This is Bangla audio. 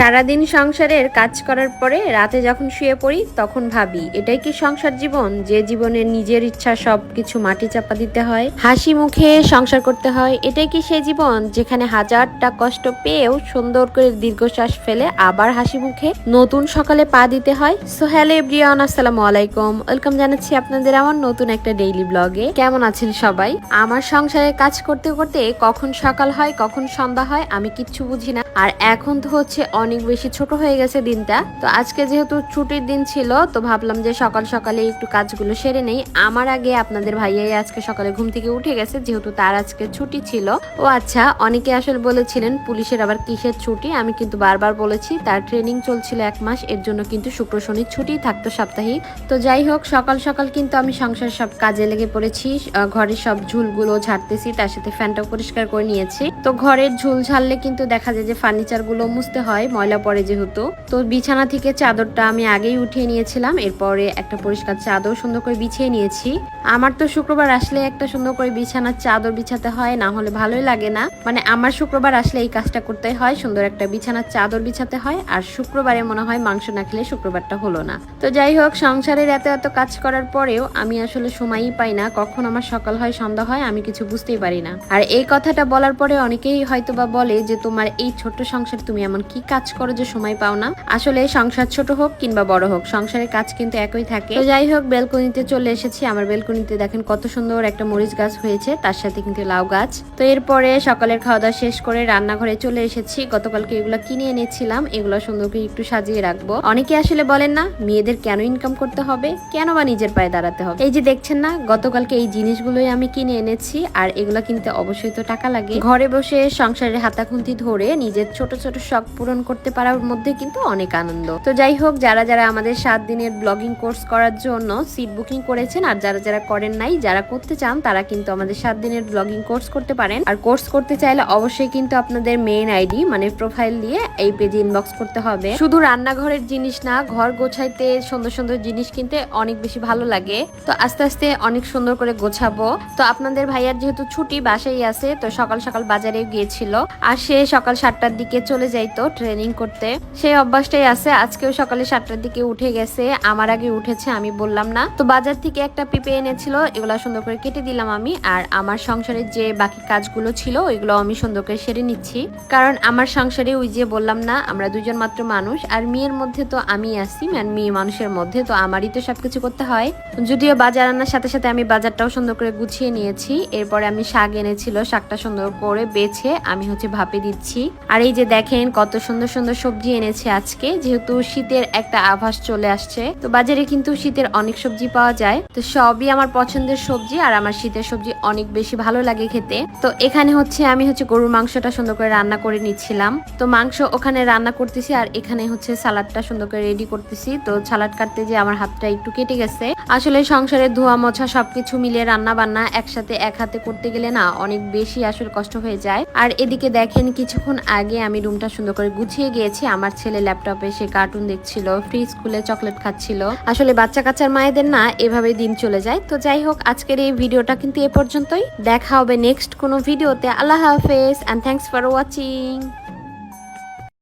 সারাদিন সংসারের কাজ করার পরে রাতে যখন শুয়ে পড়ি, তখন ভাবি, এটাই কি সংসার জীবন? যে জীবনে নিজের ইচ্ছা সব কিছু মাটি চাপা দিতে হয়, হাসি মুখে সংসার করতে হয়, এটাই কি সেই জীবন? যেখানে হাজারটা কষ্ট পেয়েও সুন্দর করে দীর্ঘশ্বাস ফেলে আবার হাসি মুখে নতুন সকালে পা দিতে হয়। সো হ্যালো এভরিওয়ান আসসালামু আলাইকুম। ওয়েলকাম জানাচ্ছি আপনাদের আমার নতুন একটা ডেইলি ব্লগে কেমন আছেন সবাই? আমার সংসারে কাজ করতে করতে কখন সকাল হয়, কখন সন্ধ্যা হয়, আমি কিচ্ছু বুঝি না। আর এখন তো হচ্ছে অনেক বেশি ছোট হয়ে গেছে দিনটা। তো আজকে যেহেতু ছুটির দিন ছিল, তো ভাবলাম যে সকাল সকালে একটু কাজগুলো সেরে নেই। আমার আগে আপনাদের ভাইয়াই আজকে সকালে ঘুম থেকে উঠে গেছে, যেহেতু তার আজকে ছুটি ছিল। ও আচ্ছা অনেকে আসলে বলেছিলেন, পুলিশের আবার কিসের ছুটি? আমি কিন্তু বারবার বলেছি, তার ট্রেনিং চলছিল এক মাস, এর জন্য কিন্তু শুক্র শনি ছুটি থাকতো সাপ্তাহিক। তো যাই হোক, সকাল সকাল কিন্তু আমি সংসার সব কাজে লেগে পড়েছি ঘরের সব ঝুলগুলো ঝাড়তেছি, তার সাথে ফ্যানটাও পরিষ্কার করে নিয়েছি। তো ঘরের ঝুল ঝাড়লে কিন্তু দেখা যায় যে ফার্নিচারগুলো মুছতে হয় ময়লা পড়ে যেহেতু। তো বিছানা থেকে চাদরটা আমি আগেই উঠিয়ে নিয়েছিলাম। এরপরে একটা পরিষ্কার চাদর সুন্দর করে বিছিয়ে নিয়েছি। আমার তো শুক্রবার আসলে একটা সুন্দর করে বিছানার চাদর বিছাতে হয়, না হলে ভালোই লাগে না। মানে আমার শুক্রবার আসলে এই কাজটা করতে হয়, সুন্দর একটা বিছানার চাদর বিছাতে হয়। আর শুক্রবারে মনে হয় মাংস না খেলে শুক্রবারটা হলো না। তো যাই হোক, সংসারের এত এত কাজ করার পরেও আমি আসলে সময়ই পাই না। কখন আমার সকাল হয়, সন্ধ্যা হয়, আমি কিছু বুঝতেই পারি না। আর এই কথাটা বলার পরে অনেকেই হয়তো বা বলে যে, তোমার এই ছোট্ট সংসার তুমি এমন কি কাজ করো যে সময় পাও না। আসলে সংসার ছোট হোক কিংবা বড় হোক, সংসারের কাজ কিন্তু একই থাকে। তো যাই হোক, বেলকনিতে চলে এসেছি। আমার বেলকনিতে দেখেন কত সুন্দর একটা মরিচ গাছ হয়েছে, তার সাথে কিন্তু লাউ গাছ। তো এরপরে সকালের খাওয়া দাওয়া শেষ করে রান্নাঘরে চলে এসেছি। গতকালকে এগুলো কিনে এনেছিলাম, এগুলো সুন্দর করে একটু সাজিয়ে রাখব। অনেকে আসলে বলেন না, মেয়েদের কেন ইনকাম করতে হবে? কেন বা নিজের পায়ে দাঁড়াতে হবে? এই যে দেখছেন না, গতকালকে এই জিনিসগুলোই আমি কিনে এনেছি, আর এগুলো কিনতে অবশ্যই তো টাকা লাগে। ঘরে বসে সংসারের হাতাখুন্তি ধরে নিজের ছোট ছোট শখ পূরণ করতে পারার মধ্যে কিন্তু অনেক আনন্দ। তো যাই হোক, যারা যারা আমাদের সাত দিনের ব্লগিং কোর্স করার জন্য সিট বুকিং করেছেন আর যারা যারা করেন নাই, যারা করতে চান, তারা কিন্তু আমাদের সাত দিনের ব্লগিং কোর্স করতে পারেন। আর কোর্স করতে চাইলে অবশ্যই কিন্তু আপনাদের মেইন আইডি মানে প্রোফাইল দিয়ে এই পেজে ইনবক্স করতে হবে। শুধু রান্নাঘরের জিনিস না, ঘর গোছাইতে সুন্দর সুন্দর জিনিস কিনতে অনেক বেশি ভালো লাগে। তো আস্তে আস্তে অনেক সুন্দর করে গোছাবো। তো আপনাদের ভাইয়ার যেহেতু ছুটি বাসায় আছে, তো সকাল সকাল বাজারে গিয়েছিল। আর সে সকাল সাতটার দিকে চলে যাইতো ট্রেনিং করতে। সেই অভ্যাসটাই আছে। আজকেও সকালে সাতটার দিকে উঠে গেছে। আমার আগে উঠেছে, আমি বললাম না। তো বাজার থেকে একটা পিপে এনেছিল, এগুলো সুন্দর করে কেটে দিলাম আমি। আর আমার সংসারের যে বাকি কাজগুলো ছিল, ওইগুলো আমি সুন্দর করে সেরে নিচ্ছি। কারণ আমার সংসারে ওই যে বললাম না, আমরা দুজন মাত্র মানুষ। আর মেয়ের মধ্যে তো আমি আছি, আর মেয়ে মানুষের মধ্যে, তো আমারই তো সবকিছু করতে হয়। যদিও বাজার আনার সাথে সাথে আমি বাজারটাও সুন্দর করে গুছিয়ে নিয়েছি। এরপরে আমি শাক এনেছিল, শাকটা সুন্দর করে বেছে আমি হচ্ছে ভাপে দিচ্ছি। আর এই যে দেখেন, কত সুন্দর সুন্দর সুন্দর সবজি এনেছে আজকে। যেহেতু শীতের একটা আভাস চলে আসছে, তো বাজারে কিন্তু শীতের অনেক সবজি পাওয়া যায়। তো সবই আমার পছন্দের সবজি আর আমার শীতের সবজি অনেক বেশি ভালো লাগে খেতে। তো এখানে হচ্ছে আমি হচ্ছে গরুর মাংসটা সুন্দর করে রান্না করে নিচ্ছিলাম। তো মাংস ওখানে রান্না করতেছি আর এখানে হচ্ছে সালাডটা সুন্দর করে রেডি করতেছি। তো সালাড কাটতে যে আমার হাতটা একটু কেটে গেছে। আসলে সংসারে ধোয়া মোছা সবকিছু মিলিয়ে রান্না বান্না একসাথে এক হাতে করতে গেলে না অনেক বেশি আসলে কষ্ট হয়ে যায়। আর এদিকে দেখেন কিছুক্ষণ আগে আমি রুমটা সুন্দর করে গুছিয়ে গিয়েছি। আমার ছেলে ল্যাপটপে সে কার্টুন দেখছিল ফ্রি স্কুলে চকলেট খাচ্ছিল। আসলে বাচ্চা কাচ্চার মায়েদের না এভাবে দিন চলে যায়। তো যাই হোক, আজকের এই ভিডিওটা কিন্তু এ পর্যন্তই। দেখা হবে নেক্সট কোনো ভিডিওতে আল্লাহ হাফেজ অ্যান্ড থ্যাংকস ফর ওয়াচিং